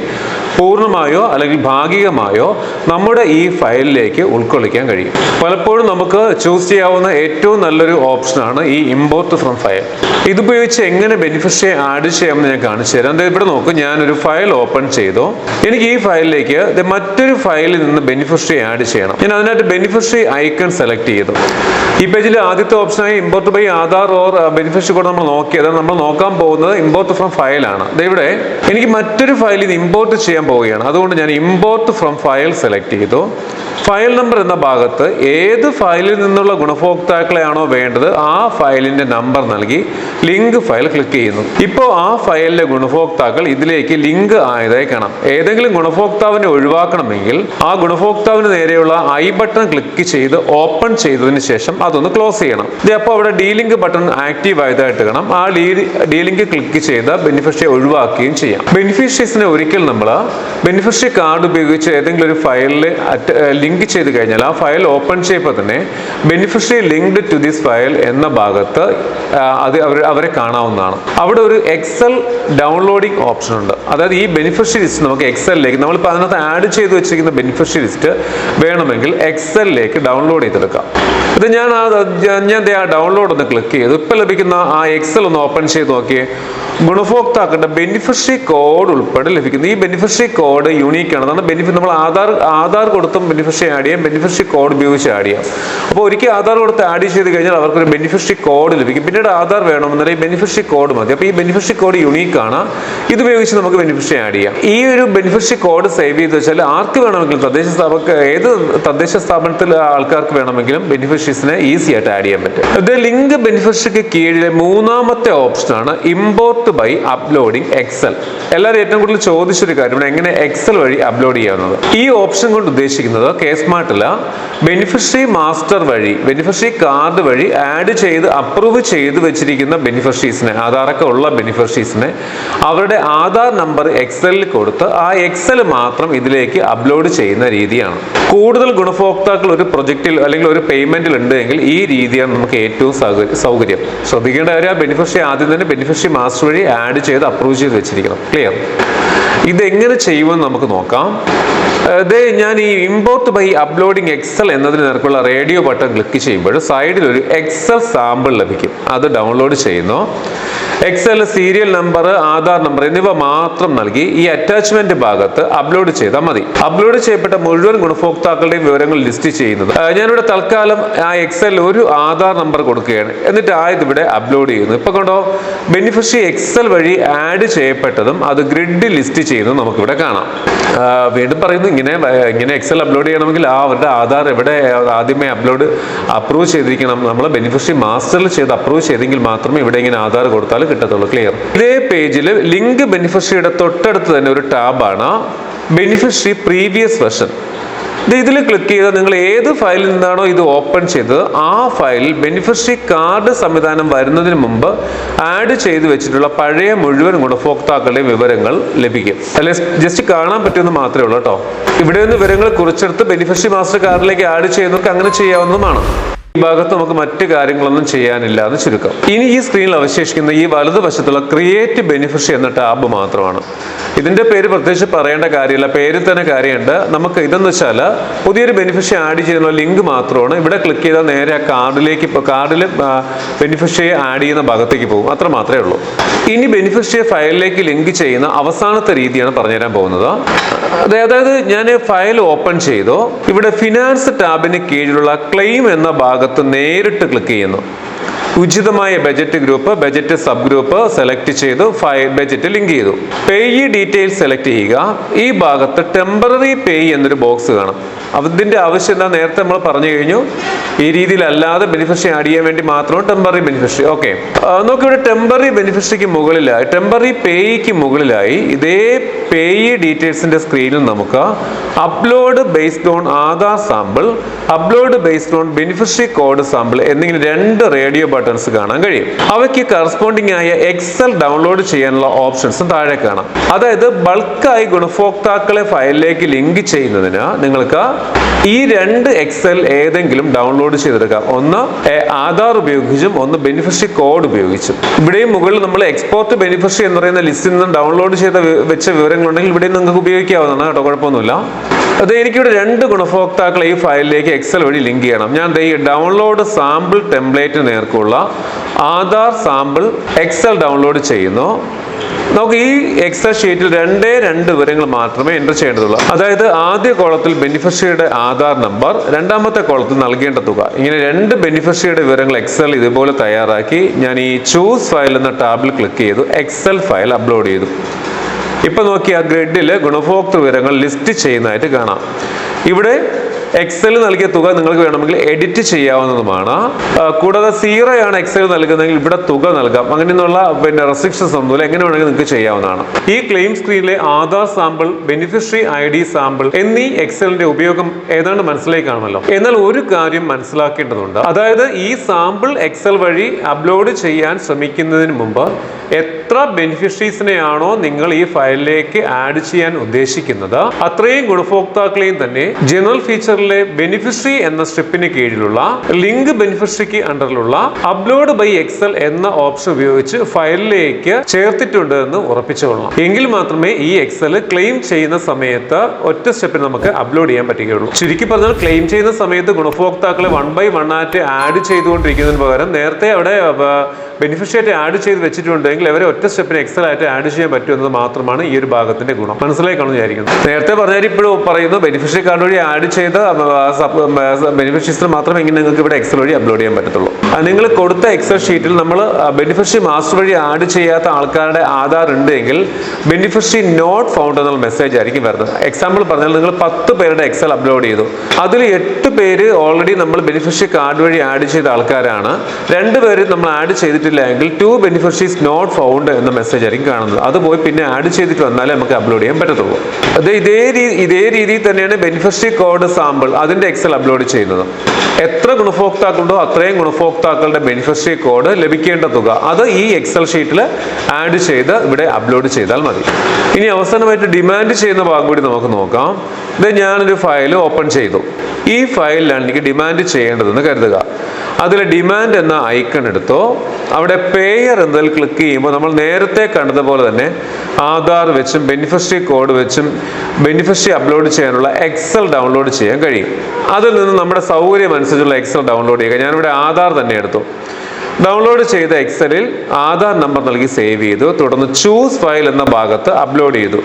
S2: പൂർണമായോ അല്ലെങ്കിൽ ഭാഗികമായോ നമ്മുടെ ഈ ഫയലിലേക്ക് ഉൾക്കൊള്ളിക്കാൻ കഴിയും. പലപ്പോഴും നമുക്ക് ചൂസ് ചെയ്യാവുന്ന ഏറ്റവും നല്ലൊരു ഓപ്ഷനാണ് ഈ ഇമ്പോർട്ട് ഫ്രം ഫയൽ ഇതുപയോഗിച്ച് എങ്ങനെ ബെനിഫിഷ്യറി ആഡ് ചെയ്യാമെന്ന് ഞാൻ കാണിച്ചു തരാം. ഇവിടെ ഞാൻ ഒരു ഫയൽ ഓപ്പൺ ചെയ്തു. എനിക്ക് ഈ ഫയലിലേക്ക് മറ്റൊരു ഫയലിൽ നിന്ന് ബെനിഫിഷ്യറി ആഡ് ചെയ്യണം. ഞാൻ അതിനായിട്ട് ബെനിഫിഷ്യറി ഐക്കൺ സെലക്ട് ചെയ്തു. ഈ പേജിൽ ആദ്യത്തെ ഓപ്ഷനായി import by Aadhaar or beneficiary കൂടെ നമ്മൾ നോക്കിയത് നമ്മൾ നോക്കാൻ പോകുന്നത് ഇമ്പോർട്ട് ഫ്രം ഫയലാണ് ഇവിടെ എനിക്ക് മറ്റൊരു ഫയലിൽ നിന്ന് ഇമ്പോർട്ട് ചെയ്യാൻ പോവുകയാണ്. അതുകൊണ്ട് ഞാൻ ഇമ്പോർട്ട് ഫ്രം ഫയൽ സെലക്ട് ചെയ്തു. ഫയൽ നമ്പർ എന്ന ഭാഗത്ത് ഏത് ഫയലിൽ നിന്നുള്ള ഗുണഭോക്താക്കളെയാണോ വേണ്ടത് ആ ഫയലിന്റെ നമ്പർ നൽകി ലിങ്ക് ഫയൽ ക്ലിക്ക് ചെയ്യുന്നു. ഇപ്പോൾ ആ ഫയലിലെ ഗുണഭോക്താക്കൾ ഇതിലേക്ക് ലിങ്ക് ആയതായി കാണാം. ഏതെങ്കിലും ഗുണഭോക്താവിനെ ഒഴിവാക്കണമെങ്കിൽ ആ ഗുണഭോക്താവിന് നേരെയുള്ള ഐ ബട്ടൺ ക്ലിക്ക് ചെയ്ത് ഓപ്പൺ ചെയ്തതിന് ശേഷം അതൊന്ന് ക്ലോസ് ചെയ്യണം. ഇത് അപ്പോൾ അവിടെ ഡീലിങ്ക് ബട്ടൺ ആക്റ്റീവ് ആയതായിട്ട് കാണാം. ആ ഡീലിങ്ക് ക്ലിക്ക് ചെയ്ത് ബെനിഫിഷ്യറി ഒഴിവാക്കുകയും ചെയ്യാം. ബെനിഫിഷ്യറീസിനെ ഒരിക്കൽ നമ്മൾ ബെനിഫിഷ്യറി കാർഡ് ഉപയോഗിച്ച് ഏതെങ്കിലും ഒരു ഫയലിൽ ലിങ്ക് ചെയ്ത് കഴിഞ്ഞാൽ ആ ഫയൽ ഓപ്പൺ ചെയ്യുമ്പോൾ തന്നെ beneficiary linked to this file എന്ന ഭാഗത്ത് അത് അവർ അവരെ കാണാവുന്നതാണ്. അവിടെ ഒരു എക്സൽ ഡൗൺലോഡിംഗ് ഓപ്ഷൻ ഉണ്ട്. അതായത് ഈ ബെനിഫിഷ്യറി ലിസ്റ്റ് നമുക്ക് എക്സലിലേക്ക് നമ്മളിപ്പോൾ അതിനകത്ത് ആഡ് ചെയ്ത് വെച്ചിരിക്കുന്ന ബെനിഫിഷ്യറി ലിസ്റ്റ് വേണമെങ്കിൽ എക്സലിലേക്ക് ഡൗൺലോഡ് ചെയ്തെടുക്കാം. ഇത് ഞാൻ ആ ഞാൻ- ആ ഡൗൺലോഡ് ഒന്ന് ക്ലിക്ക് ചെയ്തു. ഇപ്പം ലഭിക്കുന്ന ആ എക്സൽ ഒന്ന് ഓപ്പൺ ചെയ്ത് നോക്കിയേ. ഗുണഭോക്താക്കളുടെ ബെനിഫിഷ്യറി കോഡ് ഉൾപ്പെടെ ലഭിക്കുന്നു. ഈ ബെനിഫിഷ്യറി കോഡ് യൂണീക്ക് ആണ്. അതാണ് ബെനിഫിറ്റ് നമ്മൾ ആധാർ ആധാർ കൊടുത്തും ബെനിഫിഷ്യറി ആഡ് ചെയ്യാം. ബെനിഫിഷ്യറി കോഡ് ഉപയോഗിച്ച് ആഡ് ചെയ്യാം. അപ്പോൾ ഒരിക്കൽ ആധാർ കൊടുത്ത് ആഡ് ചെയ്ത് കഴിഞ്ഞാൽ അവർക്കൊരു ബെനിഫിഷ്യറി കോഡ് ലഭിക്കും. പിന്നീട് ആധാർ വേണമെന്നുണ്ടെങ്കിൽ ബെനിഫിഷ്യറി കോഡ് മതി. അപ്പോൾ ഈ ബെനിഫിഷ്യറി കോഡ് യുണീക്ക് ആണ്. ഇത് ഉപയോഗിച്ച് നമുക്ക് ബെനിഫിഷ്യറി ആഡ് ചെയ്യാം. ഈ ഒരു ബെനിഫിഷ്യറി കോഡ് സേവ് ചെയ്ത് വെച്ചാൽ ആർക്ക് വേണമെങ്കിലും തദ്ദേശ സ്ഥാപക ഏത് തദ്ദേശ സ്ഥാപനത്തിലെ ആൾക്കാർക്ക് വേണമെങ്കിലും ബെനിഫിഷ്യറീസിനെ ഈസി ആയിട്ട് ആഡ് ചെയ്യാൻ പറ്റും. ഇത് ലിങ്ക് ബെനിഫിഷ്യക്ക് കീഴിലെ മൂന്നാമത്തെ ഓപ്ഷനാണ് ഇമ്പോർട്ട് ബൈ അപ്ലോഡിംഗ് എക്സൽ എല്ലാവരും ഏറ്റവും കൂടുതൽ ചോദിച്ചൊരു കാര്യമാണ് എങ്ങനെ എക്സൽ വഴി അപ്ലോഡ് ചെയ്യാവുന്നത്. ഈ ഓപ്ഷൻ കൊണ്ട് ഉദ്ദേശിക്കുന്നത് കേസ്മാർട്ടില ബെനിഫിഷ്യറി മാസ്റ്റർ വഴി ബെനിഫിഷ്യറി കാർഡ് വഴി ആഡ് ചെയ്ത് അപ്രൂവ് ചെയ്ത് വെച്ചിരിക്കുന്ന ബെനിഫിഷ്യറീസിനെ ആധാറൊക്കെ ഉള്ള ബെനിഫിഷ്യറീസിനെ അവരുടെ ആധാർ നമ്പർ എക്സലിൽ കൊടുത്ത് ആ എക്സൽ മാത്രം ഇതിലേക്ക് അപ്ലോഡ് ചെയ്യുന്ന രീതിയാണ്. കൂടുതൽ ഗുണഭോക്താക്കൾ ഒരു പ്രൊജക്റ്റിൽ അല്ലെങ്കിൽ ഒരു പേയ്മെന്റിൽ ഉണ്ട് എങ്കിൽ ഈ രീതിയാണ് നമുക്ക് ഏറ്റവും സൗക- സൗകര്യം. ശ്രദ്ധിക്കേണ്ട കാര്യം ആ ബെനിഫിഷ്യറി ആദ്യം തന്നെ ബെനിഫിഷ്യറി മാസ്റ്റർ വഴി ആഡ് ചെയ്ത് അപ്രൂവ് ചെയ്ത് വെച്ചിരിക്കണം. ക്ലിയർ ഇതെങ്ങനെ ചെയ്യുമെന്ന് നമുക്ക് നോക്കാം. ദേ ഞാൻ ഈ ഇമ്പോർട്ട് ബൈ അപ്ലോഡിംഗ് എക്സൽ എന്നതിന് നിരക്കുള്ള റേഡിയോ ബട്ടൺ ക്ലിക്ക് ചെയ്യുമ്പോൾ സൈഡിൽ ഒരു എക്സൽ സാമ്പിൾ ലഭിക്കും. അത് ഡൗൺലോഡ് ചെയ്യുന്നു. Excel serial number Aadhaar number എന്നിവ മാത്രം നൽകി ഈ അറ്റാച്ച്മെന്റ് ഭാഗത്ത് അപ്ലോഡ് ചെയ്താൽ മതി. അപ്ലോഡ് ചെയ്യപ്പെട്ട മുഴുവൻ ഗുണഭോക്താക്കളുടെയും വിവരങ്ങൾ ലിസ്റ്റ് ചെയ്യുന്നത്. ഞാനിവിടെ തൽക്കാലം ആ എക്സൽ ഒരു ആധാർ നമ്പർ കൊടുക്കുകയാണ്. എന്നിട്ട് ആയത് ഇവിടെ അപ്ലോഡ് ചെയ്യുന്നു. ഇപ്പൊ കണ്ടോ? ബെനിഫിഷ്യറി എക്സൽ വഴി ആഡ് ചെയ്യപ്പെട്ടതും അത് ഗ്രിഡ് ലിസ്റ്റ് ചെയ്യുന്നത് നമുക്കിവിടെ കാണാം. വീണ്ടും പറയുന്നു ഇങ്ങനെ ഇങ്ങനെ എക്സൽ അപ്ലോഡ് ചെയ്യണമെങ്കിൽ ആ അവരുടെ ആധാർ എവിടെ ആദ്യമേ അപ്ലോഡ് അപ്രൂവ് ചെയ്തിരിക്കണം. നമ്മൾ ബെനിഫിഷ്യറി മാസ്റ്ററിൽ ചെയ്ത് അപ്രൂവ് ചെയ്തെങ്കിൽ മാത്രമേ ഇവിടെ ഇങ്ങനെ ആധാർ കൊടുത്താൽ കിട്ടത്തുള്ളൂ. ക്ലിയർ ഇതേ പേജിൽ ലിങ്ക് ബെനിഫിഷ്യറിയുടെ തൊട്ടടുത്ത് തന്നെ ഒരു ടാബാണ് ബെനിഫിഷ്യറി പ്രീവിയസ് വെർഷൻ ഇതിൽ ക്ലിക്ക് ചെയ്താൽ നിങ്ങൾ ഏത് ഫയലിൽ നിന്നാണോ ഇത് ഓപ്പൺ ചെയ്തത് ആ ഫയലിൽ ബെനിഫിഷ്യറി കാർഡ് സംവിധാനം വരുന്നതിന് മുമ്പ് ആഡ് ചെയ്ത് വെച്ചിട്ടുള്ള പഴയ മുഴുവൻ ഗുണഭോക്താക്കളുടെ വിവരങ്ങൾ ലഭിക്കും. അല്ലെ? ജസ്റ്റ് കാണാൻ പറ്റുമെന്ന് മാത്രമേ ഉള്ളൂ കേട്ടോ. ഇവിടെ നിന്ന് വിവരങ്ങൾ കുറിച്ചെടുത്ത് ബെനിഫിഷ്യറി മാസ്റ്റർ കാർഡിലേക്ക് ആഡ് ചെയ്യുന്നവർക്ക് അങ്ങനെ ചെയ്യാവുന്നതുമാണ്. ഈ ഭാഗത്ത് നമുക്ക് മറ്റു കാര്യങ്ങളൊന്നും ചെയ്യാനില്ല എന്ന് ചുരുക്കം. ഇനി ഈ സ്ക്രീനിൽ അവശേഷിക്കുന്ന ഈ വലതുവശത്തുള്ള ക്രിയേറ്റ് ബെനിഫിഷ്യറി എന്ന ടാബ് മാത്രമാണ്. ഇതിന്റെ പേര് പ്രത്യേകിച്ച് പറയേണ്ട കാര്യമില്ല. പേരിൽ തന്നെ കാര്യമുണ്ട്. നമുക്ക് ഇതെന്ന് വെച്ചാൽ പുതിയൊരു ബെനിഫിഷ്യറി ആഡ് ചെയ്യുന്ന ലിങ്ക് മാത്രമാണ്. ഇവിടെ ക്ലിക്ക് ചെയ്താൽ നേരെ ആ കാർഡിലേക്ക് കാർഡിൽ ബെനിഫിഷ്യറി ആഡ് ചെയ്യുന്ന ഭാഗത്തേക്ക് പോകും. അത്ര മാത്രമേ ഉള്ളൂ. ഇനി ബെനിഫിഷ്യറി ഫയലിലേക്ക് ലിങ്ക് ചെയ്യുന്ന അവസാനത്തെ രീതിയാണ് പറഞ്ഞുതരാൻ പോകുന്നത്. അതായത് ഞാൻ ഫയൽ ഓപ്പൺ ചെയ്തു. ഇവിടെ ഫിനാൻസ് ടാബിന് കീഴിലുള്ള ക്ലെയിം എന്ന ഭാഗത്ത് നേരിട്ട് ക്ലിക്ക് ചെയ്യുന്നു. ഉചിതമായ budget group budget sub group select ചെയ്തു ഫയൽ ബജറ്റ് ലിങ്ക് ചെയ്തു. പേയി ഡീറ്റെയിൽസ് സെലക്ട് ചെയ്യുക. ഈ ഭാഗത്ത് ടെമ്പററി പേയ് എന്നൊരു ബോക്സ് കാണാം. അതിന്റെ ആവശ്യം എന്താ? നേരത്തെ നമ്മൾ പറഞ്ഞു കഴിഞ്ഞു. ഈ രീതിയിലല്ലാതെ ബെനിഫിഷ്യറി ആഡ് ചെയ്യാൻ വേണ്ടി മാത്രം ടെമ്പററി ബെനിഫിഷ്യറി ഓക്കെ നോക്കി ഇവിടെ ടെമ്പററി ബെനിഫിഷ്യറിക്ക് മുകളിലായി ടെമ്പററി പേയ്ക്ക് മുകളിലായി ഇതേ പേയ് ഡീറ്റെയിൽസിന്റെ സ്ക്രീനിൽ നമുക്ക് upload based on Aadhaar sample upload based on beneficiary code sample എന്നിങ്ങനെ രണ്ട് റേഡിയോ ബട്ടൺസ് കാണാൻ കഴിയും. അവയ്ക്ക് കറസ്പോണ്ടിങ് ആയ എക്സൽ ഡൗൺലോഡ് ചെയ്യാനുള്ള ഓപ്ഷൻസും താഴെ കാണാം. അതായത് ബൾക്കായി ഗുണഭോക്താക്കളെ ഫയലിലേക്ക് ലിങ്ക് ചെയ്യുന്നതിന് നിങ്ങൾക്ക് ഈ രണ്ട് എക്സൽ ഏതെങ്കിലും ഡൗൺലോഡ് ചെയ്തെടുക്കാം. ഒന്ന് ആധാർ ഉപയോഗിച്ചും ഒന്ന് ബെനിഫിഷ്യറി കോഡ് ഉപയോഗിച്ചും. ഇവിടെയും മുകളിൽ നമ്മൾ എക്സ്പോർട്ട് ബെനിഫിഷ്യറി എന്ന് പറയുന്ന ലിസ്റ്റിൽ നിന്ന് ഡൗൺലോഡ് ചെയ്ത വെച്ച വിവരങ്ങളുണ്ടെങ്കിൽ ഇവിടെ നിങ്ങൾക്ക് ഉപയോഗിക്കാവുന്നതാണ് കേട്ടോ. കുഴപ്പമൊന്നുമില്ല. അത് എനിക്കിവിടെ രണ്ട് ഗുണഭോക്താക്കളെ ഈ ഫയലിലേക്ക് എക്സൽ വഴി ലിങ്ക് ചെയ്യണം. ഞാൻ ഈ ഡൗൺലോഡ് സാമ്പിൾ ടെംപ്ലേറ്റ് നേർക്കുള്ള ആധാർ സാമ്പിൾ എക്സൽ ഡൗൺലോഡ് ചെയ്യുന്നു. നമുക്ക് ഈ എക്സൽ ഷീറ്റിൽ രണ്ടേ രണ്ട് വിവരങ്ങൾ മാത്രമേ എന്റർ ചെയ്യേണ്ടതുള്ളൂ. അതായത് ആദ്യ കോളത്തിൽ ബെനിഫിഷ്യറിയുടെ ആധാർ നമ്പർ രണ്ടാമത്തെ കോളത്തിൽ നൽകേണ്ട തുക. ഇങ്ങനെ രണ്ട് ബെനിഫിഷ്യറിയുടെ വിവരങ്ങൾ എക്സൽ ഇതുപോലെ തയ്യാറാക്കി ഞാൻ ഈ ചൂസ് ഫയൽ എന്ന ടാബിൽ ക്ലിക്ക് ചെയ്തു എക്സൽ ഫയൽ അപ്ലോഡ് ചെയ്തു. ഇപ്പൊ നോക്കിയാൽ ഗ്രിഡിൽ ഗുണഭോക്തൃ വിവരങ്ങൾ ലിസ്റ്റ് ചെയ്യുന്നതായിട്ട് കാണാം. ഇവിടെ എക്സൽ നൽകിയ തുക നിങ്ങൾക്ക് വേണമെങ്കിൽ എഡിറ്റ് ചെയ്യാവുന്നതുമാണ്. കൂടാതെ സീറോ ആണ് എക്സൽ നൽകുന്നതെങ്കിൽ ഇവിടെ തുക നൽകാം. അങ്ങനെയുള്ള പിന്നെ റെസ്ട്രിക്ഷൻസ് ഒന്നുമില്ല എങ്ങനെ വേണമെങ്കിൽ നിങ്ങൾക്ക് ചെയ്യാവുന്നതാണ്. ഈ claim സ്ക്രീനിലെ Aadhaar sample beneficiary I D sample എന്നീ എക്സലിന്റെ ഉപയോഗം ഏതാണ്ട് മനസ്സിലായി കാണുമല്ലോ എന്നാൽ ഒരു കാര്യം മനസ്സിലാക്കേണ്ടതുണ്ട്. അതായത് ഈ സാമ്പിൾ എക്സൽ വഴി അപ്ലോഡ് ചെയ്യാൻ ശ്രമിക്കുന്നതിന് മുമ്പ് എത്ര ബെനിഫിഷ്യറീസിനെയാണോ നിങ്ങൾ ഈ ഫയലിലേക്ക് ആഡ് ചെയ്യാൻ ഉദ്ദേശിക്കുന്നത് അത്രയും ഗുണഭോക്താക്കളെയും തന്നെ ജനറൽ ഫീച്ചറിലെ ബെനിഫിഷ്യറി എന്ന സ്ട്രിപ്പിന് കീഴിലുള്ള ലിങ്ക് ബെനിഫിഷ്യറിക്ക് അണ്ടറിലുള്ള അപ്ലോഡ് ബൈ എക്സൽ എന്ന ഓപ്ഷൻ ഉപയോഗിച്ച് ഫയലിലേക്ക് ചേർത്തിട്ടുണ്ട് എന്ന് ഉറപ്പിച്ചുകൊള്ളണം എങ്കിൽ മാത്രമേ ഈ എക്സൽ ക്ലെയിം ചെയ്യുന്ന സമയത്ത് ഒറ്റ സ്റ്റെപ്പിൽ നമുക്ക് അപ്ലോഡ് ചെയ്യാൻ പറ്റുകയുള്ളൂ. ചുരുക്കി പറഞ്ഞാൽ ക്ലെയിം ചെയ്യുന്ന സമയത്ത് ഗുണഭോക്താക്കളെ വൺ ബൈ വൺ ആയിട്ട് ആഡ് ചെയ്തുകൊണ്ടിരിക്കുന്നതിന് പകരം നേരത്തെ അവിടെ ബെനിഫിഷ്യറ്റ് ആഡ് ചെയ്ത് വെച്ചിട്ടുണ്ടെങ്കിൽ അവരെ ഒറ്റ സ്റ്റെപ്പിന് എക്സൽ ആയിട്ട് ആഡ് ചെയ്യാൻ പറ്റുമെന്നത് മാത്രമാണ് ഈ ഒരു ഭാഗത്തിന്റെ ഗുണം. മനസ്സിലായി വിചാരിക്കുന്നു. നേരത്തെ പറഞ്ഞാൽ ഇപ്പോഴും പറയുന്നു ബെനിഫിഷ്യറി കാർഡ് വഴി ആഡ് ചെയ്ത് ബെനിഫിഷ്യസിന് മാത്രമേ ഇങ്ങനെ നിങ്ങൾക്ക് ഇവിടെ എക്സൽ വഴി അപ്ലോഡ് ചെയ്യാൻ പറ്റത്തുള്ളൂ. നിങ്ങൾ കൊടുത്ത എക്സൽ ഷീറ്റിൽ നമ്മൾ ബെനിഫിഷ്യറി മാസ്റ്റർ വഴി ആഡ് ചെയ്യാത്ത ആൾക്കാരുടെ ആധാർ ഉണ്ട് എങ്കിൽ ബെനിഫിഷ്യറി നോട്ട് ഫൗണ്ട് എന്നുള്ള മെസ്സേജ് ആയിരിക്കും വരുന്നത്. എക്സാമ്പിൾ പറഞ്ഞാൽ നിങ്ങൾ പത്ത് പേരുടെ എക്സൽ അപ്ലോഡ് ചെയ്തു. അതിൽ എട്ട് പേര് ഓൾറെഡി നമ്മൾ ബെനിഫിഷ്യറി കാർഡ് വഴി ആഡ് ചെയ്ത ആൾക്കാരാണ്. രണ്ട് പേര് നമ്മൾ ആഡ് ചെയ്തിട്ടില്ല എങ്കിൽ ടു ബെനിഫിഷ്യറീസ് നോട്ട് ഫൗണ്ട് എന്ന മെസ്സേജ് ആയിരിക്കും കാണുന്നത്. അത് പോയി പിന്നെ ആഡ് ചെയ്തിട്ട് വന്നാലേ നമുക്ക് അപ്ലോഡ് ചെയ്യാൻ പറ്റത്തുള്ളൂ. അത് ഇതേ രീതി ഇതേ രീതിയിൽ തന്നെയാണ് ബെനിഫിഷ്യറി കോഡ് സാമ്പിൾ അതിന്റെ എക്സൽ അപ്ലോഡ് ചെയ്യുന്നത്. എത്ര ഗുണഭോക്താക്കളുണ്ടോ അത്രയും ഗുണഭോക്താക്കളുടെ ബെനിഫിഷ്യറി കോഡ് ലഭിക്കേണ്ട തുക. അത് ഈ എക്സൽ ഷീറ്റിൽ ആഡ് ചെയ്ത് ഇവിടെ അപ്ലോഡ് ചെയ്താൽ മതി. ഇനി അവസാനമായിട്ട് ഡിമാൻഡ് ചെയ്യുന്ന ഭാഗം കൂടി നമുക്ക് നോക്കാം. ഇത് ഞാനൊരു ഫയൽ ഓപ്പൺ ചെയ്തു. ഈ ഫയലിലാണ് എനിക്ക് ഡിമാൻഡ് ചെയ്യേണ്ടതെന്ന് കരുതുക. അതിൽ ഡിമാൻഡ് എന്ന ഐക്കൺ എടുത്തോ. അവിടെ പേയർ എന്നതിൽ ക്ലിക്ക് ചെയ്യുമ്പോൾ നമ്മൾ നേരത്തെ കണ്ടതുപോലെ തന്നെ ആധാർ വെച്ചും ബെനിഫിഷ്യറി കോഡ് വെച്ചും ബെനിഫിഷ്യറി അപ്ലോഡ് ചെയ്യാനുള്ള എക്സൽ ഡൗൺലോഡ് ചെയ്യാൻ അതിൽ നിന്ന് നമ്മുടെ സൗകര്യം അനുസരിച്ചുള്ള എക്സൽ ഡൗൺലോഡ് ചെയ്യുക. ഞാനിവിടെ ആധാർ തന്നെ എടുത്തു. ഡൗൺലോഡ് ചെയ്ത എക്സലിൽ ആധാർ നമ്പർ നൽകി സേവ് ചെയ്തു. തുടർന്ന് ചൂസ് ഫയൽ എന്ന ഭാഗത്ത് അപ്ലോഡ് ചെയ്തു.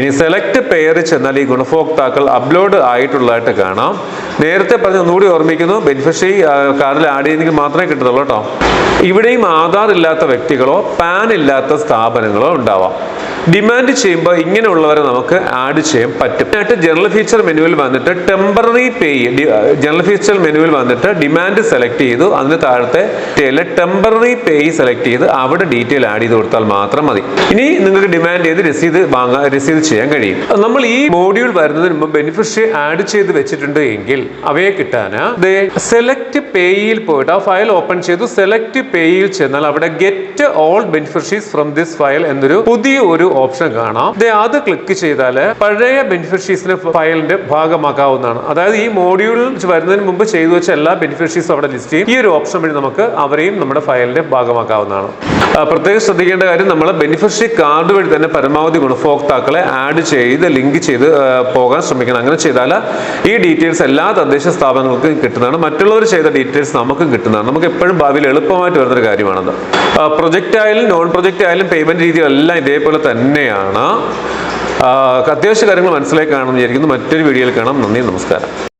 S2: ഇനി സെലക്ട് പേര് ചെന്നാൽ ഈ ഗുണഭോക്താക്കൾ അപ്ലോഡ് ആയിട്ടുള്ളതായിട്ട് കാണാം. നേരത്തെ പറഞ്ഞ ഒന്നുകൂടി ഓർമ്മിക്കുന്നു. ബെനിഫിഷ്യറി കാർഡിൽ ആഡ് ചെയ്യുന്നെങ്കിൽ മാത്രമേ കിട്ടത്തുള്ളൂ കേട്ടോ. ഇവിടെയും ആധാർ ഇല്ലാത്ത വ്യക്തികളോ പാൻ ഇല്ലാത്ത സ്ഥാപനങ്ങളോ ഉണ്ടാവാം. ഡിമാൻഡ് ചെയ്യുമ്പോൾ ഇങ്ങനെയുള്ളവരെ നമുക്ക് ആഡ് ചെയ്യാൻ പറ്റും. ജനറൽ ഫീച്ചർ മെനുവിൽ വന്നിട്ട് ടെമ്പററി പേ ജനറൽ ഫീച്ചർ മെനുവിൽ വന്നിട്ട് ഡിമാൻഡ് സെലക്ട് ചെയ്തു. അതിന് താഴത്തെ ടെമ്പററി പേ സെലക്ട് ചെയ്ത് അവിടെ ഡീറ്റെയിൽ ആഡ് ചെയ്ത് കൊടുത്താൽ മാത്രം മതി. ഇനി നിങ്ങൾക്ക് ഡിമാൻഡ് ചെയ്ത് രസീത് വാങ്ങാൻ രസീത് ചെയ്യാൻ കഴിയും. നമ്മൾ ഈ മോഡ്യൂൾ വരുന്നതിന് മുമ്പ് ബെനിഫിഷ്യറി ആഡ് ചെയ്ത് വെച്ചിട്ടുണ്ട് എങ്കിൽ അവയെ കിട്ടാൻ സെലക്ട് പേയിൽ പോയിട്ട് ആ ഫയൽ ഓപ്പൺ ചെയ്തു. സെലക്ട് പേയിൽ ചെന്നാൽ അവിടെ get all beneficiaries from this file എന്നൊരു പുതിയ ഒരു ഓപ്ഷൻ കാണാം. അത് ക്ലിക്ക് ചെയ്താൽ പഴയ ബെനിഫിഷ്യറീസിനെ ഫയലിന്റെ ഭാഗമാക്കാവുന്നതാണ്. അതായത് ഈ മോഡ്യൂൾ വരുന്നതിന് മുമ്പ് ചെയ്തു വെച്ച എല്ലാ ബെനിഫിഷ്യറീസും അവിടെ ലിസ്റ്റ് ചെയ്യും. ഈ ഒരു ഓപ്ഷൻ വഴി നമുക്ക് അവരെയും നമ്മുടെ ഫയലിന്റെ ഭാഗമാക്കാവുന്നതാണ്. പ്രത്യേകം ശ്രദ്ധിക്കേണ്ട കാര്യം നമ്മൾ ബെനിഫിഷ്യറി കാർഡ് വഴി തന്നെ പരമാവധി ഗുണഭോക്താക്കളെ ആഡ് ചെയ്ത് ലിങ്ക് ചെയ്ത് പോകാൻ ശ്രമിക്കണം. അങ്ങനെ ചെയ്താൽ ഈ ഡീറ്റെയിൽസ് എല്ലാ തദ്ദേശ സ്ഥാപനങ്ങൾക്കും കിട്ടുന്നതാണ്. മറ്റുള്ളവർ ചെയ്ത ഡീറ്റെയിൽസ് നമുക്കും കിട്ടുന്നതാണ്. നമുക്ക് എപ്പോഴും ഭാവിയിൽ എളുപ്പമായിട്ട് വരുന്നൊരു കാര്യമാണത്. പ്രൊജക്റ്റ് ആയാലും നോൺ പ്രൊജക്റ്റ് ആയാലും പേയ്മെന്റ് രീതികളെല്ലാം ഇതേപോലെ തന്നെയാണ്. അത്യാവശ്യ കാര്യങ്ങൾ മനസ്സിലാക്കി കാണുമെന്ന് വിചാരിക്കുന്നു. മറ്റൊരു വീഡിയോയിൽ കാണാം. നന്ദി നമസ്കാരം.